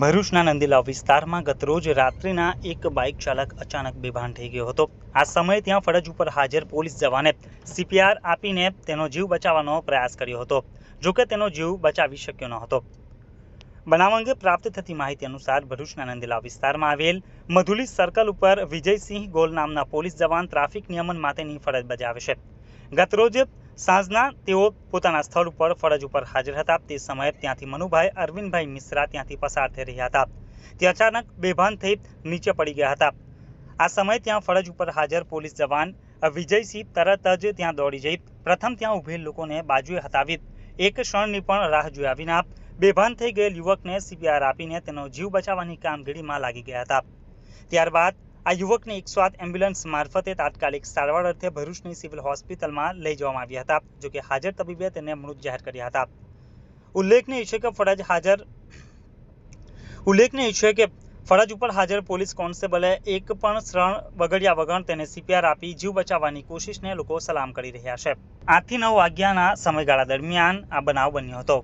ભરૂચના નંદીલા વિસ્તારમાં ગતરોજ રાત્રિના એક બાઇક ચાલક અચાનક બેભાન થઈ ગયો હતો. આ સમયે ત્યાં ફરજ ઉપર હાજર પોલીસ જવાને સીપીઆર આપીને તેનો જીવ બચાવવાનો પ્રયાસ કર્યો હતો. જોકે તેનો જીવ બચાવી શક્યો ન હતો. બનાવ અંગે પ્રાપ્ત થતી માહિતી અનુસાર ભરૂચના નંદીલા વિસ્તારમાં આવેલ મધુલી સર્કલ ઉપર વિજયસિંહ ગોલ નામના પોલીસ જવાન ટ્રાફિક નિયમન માટેની ફરજ બજાવે છે. ગતરોજ સાંજના તેઓ પોતાના સ્થળ ઉપર ફરજ ઉપર હાજર હતા. તે સમયે ત્યાંથી મનુભાઈ, અરવિંદભાઈ મિશ્રા ત્યાંથી પસાર થઈ રહ્યા હતા. તે અચાનક બેભાન થઈ નીચે પડી ગયા હતા. આ સમયે ત્યાં ફરજ ઉપર હાજર પોલીસ જવાન વિજયસિંહ તરત જ ત્યાં દોડી જઈ પ્રથમ ત્યાં ઉભેલ લોકોને બાજુએ હટાવી એક ક્ષણની પણ રાહ જોયા વિના બેભાન થઈ ગયેલ યુવકને સીપીઆર આપીને તેનો જીવ બચાવવાની કામગીરીમાં લાગી ગયા હતા. ત્યારબાદ આ યુવકને એક આઠ એમ્બ્યુલન્સ મારફતે તાત્કાલિક સારવાર અર્થે ભરૂચની સિવિલ હોસ્પિટલમાં લઈ જવામાં આવ્યા હતા, જોકે હાજર તબીબે તેને મૃત જાહેર કર્યા હતા. ઉલ્લેખનીય છે કે ફરજ હાજર, ઉલ્લેખનીય છે કે ફરજ ઉપર હાજર પોલીસ કોન્સ્ટેબલે એક પણ શ્રણ બગડ્યા વગર તેને સીપીઆર આપી જીવ બચાવવાની કોશિશને લોકો સલામ કરી રહ્યા છે. આઠથી નવ વાગ્યાના સમયગાળા દરમિયાન આ બનાવ બન્યો હતો.